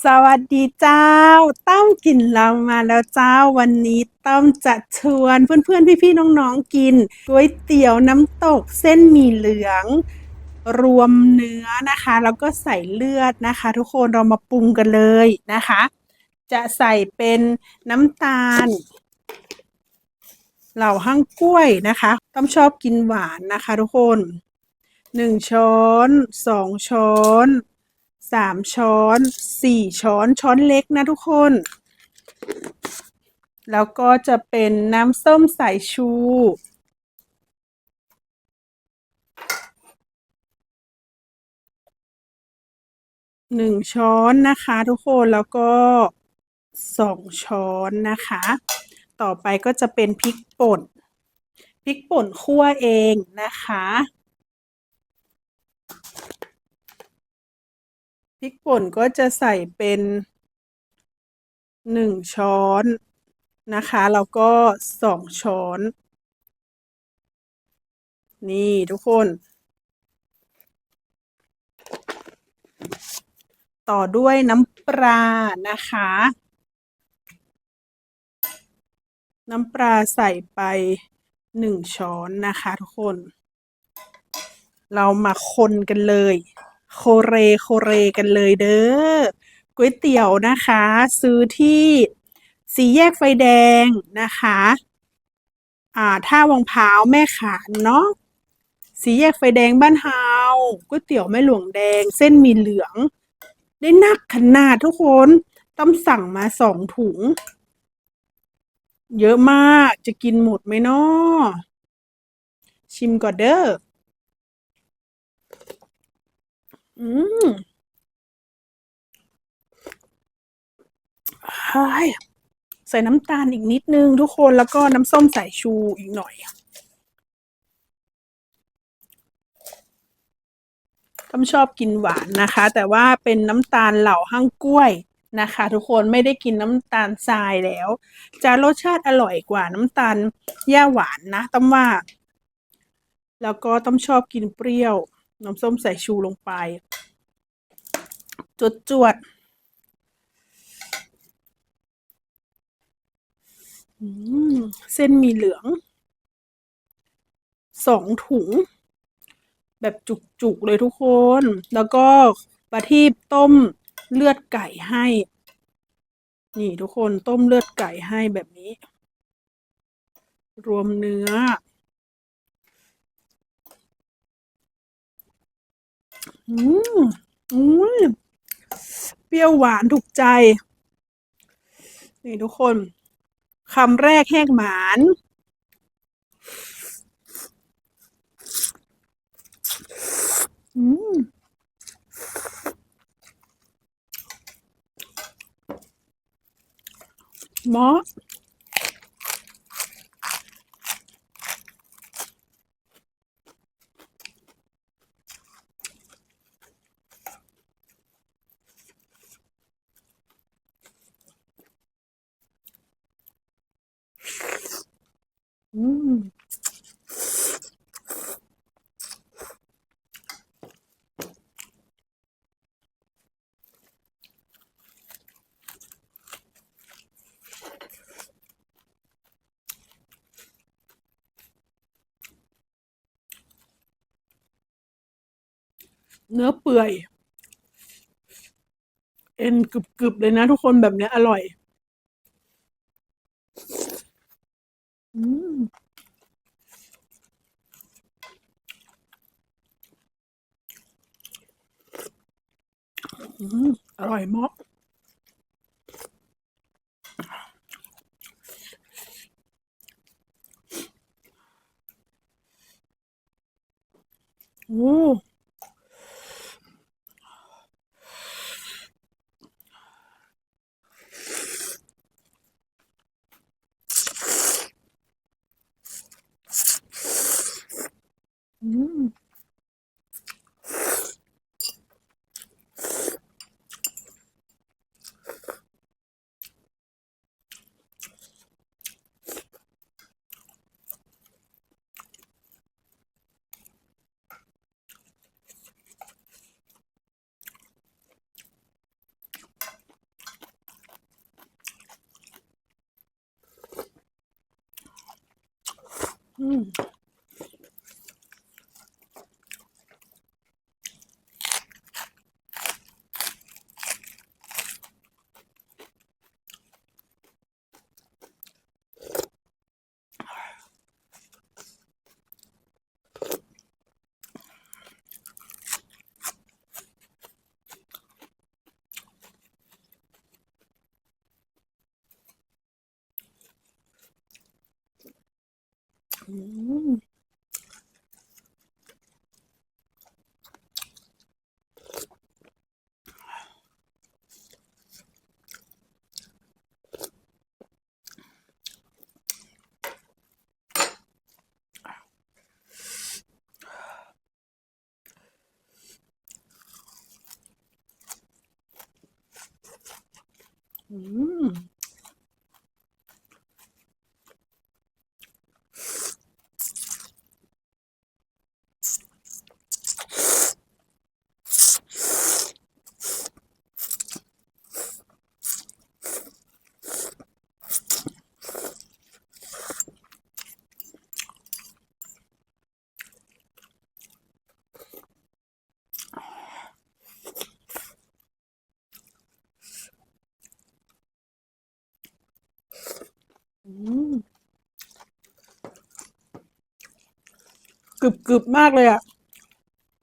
สวัสดีเจ้า ต้อมกินเรามาแล้วเจ้าวันนี้ต้อมจะชวนเพื่อนๆ พี่ๆ น้องๆ กินก๋วยเตี๋ยวน้ำตกเส้นหมี่เหลือง รวมเนื้อนะคะ แล้วก็ใส่เลือดนะคะ ทุกคนเรามาปรุงกันเลยนะคะ จะใส่เป็นน้ำตาล เหล่าห้างกล้วยนะคะ ต้อมชอบกินหวานนะคะ ทุกคนหนึ่งช้อนสองช้อน สามช้อนสี่ช้อนช้อนเล็กนะทุกคน แล้วก็จะเป็นน้ำส้มสายชู หนึ่งช้อนนะคะทุกคนแล้วก็สองช้อนนะคะ ต่อไปก็จะเป็นพริกป่นพริกป่นคั่วเองนะคะ ริกป่นก็จะใส่เป็นหนึ่งช้อนนะคะแล้วก็สองช้อน นี่ทุกคน ต่อด้วยน้ำปลานะคะ น้ำปลาใส่ไปหนึ่งช้อนนะคะทุกคน เรามาคนกันเลย โคเรโคเรกันเลยเด้อก๋วยเตี๋ยวนะคะ ซื้อที่สีแยกไฟแดงนะคะอ่าท่าวังพร้าวแม่ขานเนาะสีแยกไฟแดงบ้านเฮาก๋วยเตี๋ยวแม่หลวงแดง เส้นมีเหลือง ได้นักขนาดทุกคนต้องสั่งมาสองถุง เยอะมากจะกินหมดไหมเนาะชิมก่อนเด้อ อืมใส่น้ำตาลอีกนิดนึงทุกคนแล้วก็น้ำส้มสายชูอีกหน่อยต้มชอบกินหวานนะคะ แต่ว่าเป็นน้ำตาลเหล่าห้างกล้วยนะคะ ทุกคนไม่ได้กินน้ำตาลทรายแล้ว จะรสชาติอร่อยกว่าน้ำตาลแย่หวานนะต้มว่า แล้วก็ต้มชอบกินเปรี้ยว น้ำส้มสายชูลงไป จวดจวดเส้นมีเหลือง สองถุง แบบจุกๆเลยทุกคน แล้วก็ปลาทีปต้มเลือดไก่ให้ นี่ทุกคนต้มเลือดไก่ให้แบบนี้ รวมเนื้อ อืมอุ้ยเปรี้ยวหวานถูกใจ นี่ทุกคนคำแรกแหกหมาน อืมหมอม เนื้อเปื่อย เอ็นกรึบๆเลยนะทุกคนแบบเนี้ยอร่อยอืมอืมอร่อยมาก โอ้ อืม อ อื มอื กรึบกรึบมากเลยอะ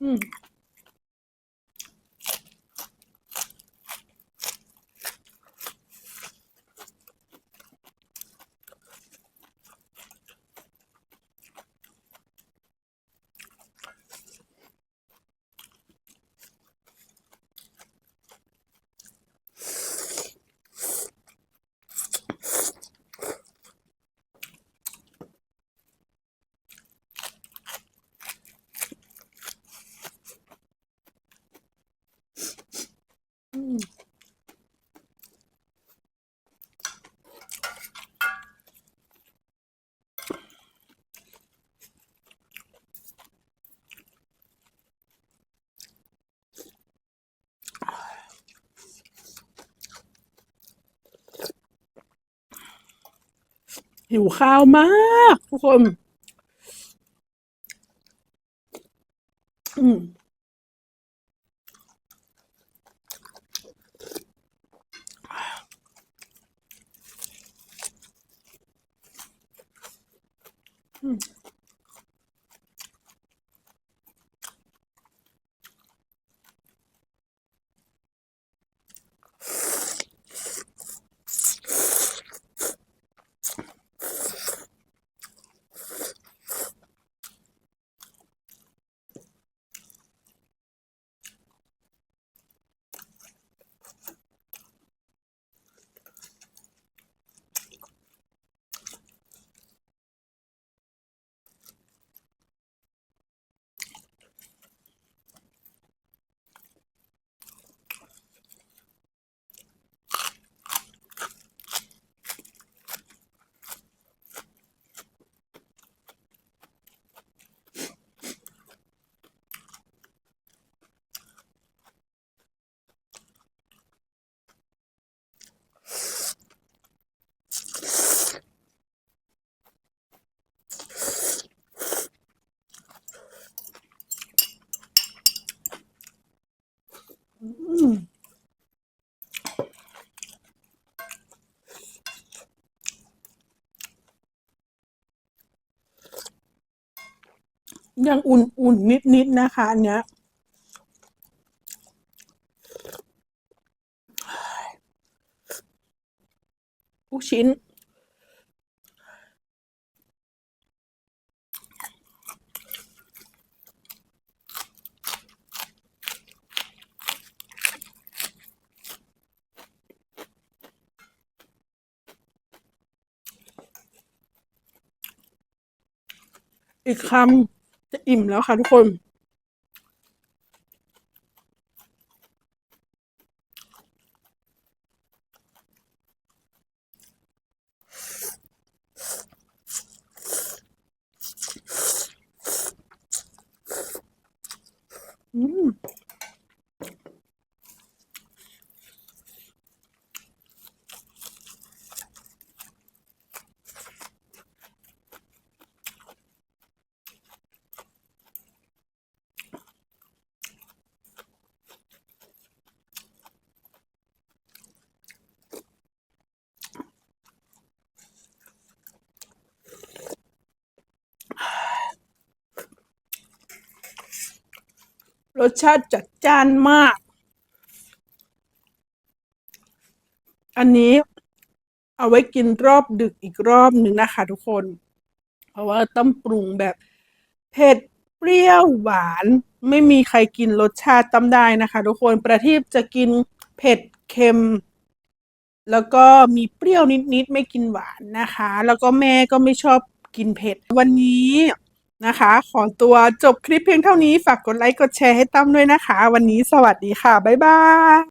อืม หิวข้าวมากทุกคน อืม Hmm. ยังอุ่นๆ นิด ๆ นะคะ อันเนี้ยลูกชิ้น อีกคำจะอิ่มแล้วค่ะทุกคน รสชาติจัดจ้านมาก อันนี้เอาไว้กินรอบดึกอีกรอบหนึ่งนะคะทุกคน เพราะว่าต้องปรุงแบบเผ็ดเปรี้ยวหวาน ไม่มีใครกินรสชาติต้มได้นะคะ ทุกคนประทีปจะกินเผ็ดเค็ม แล้วก็มีเปรี้ยวนิดๆไม่กินหวานนะคะ แล้วก็แม่ก็ไม่ชอบกินเผ็ด วันนี้ นะคะ ขอตัวจบคลิปเพียงเท่านี้ ฝากกดไลค์ กดแชร์ให้ตั้มด้วยนะคะ วันนี้สวัสดีค่ะ บ๊ายบาย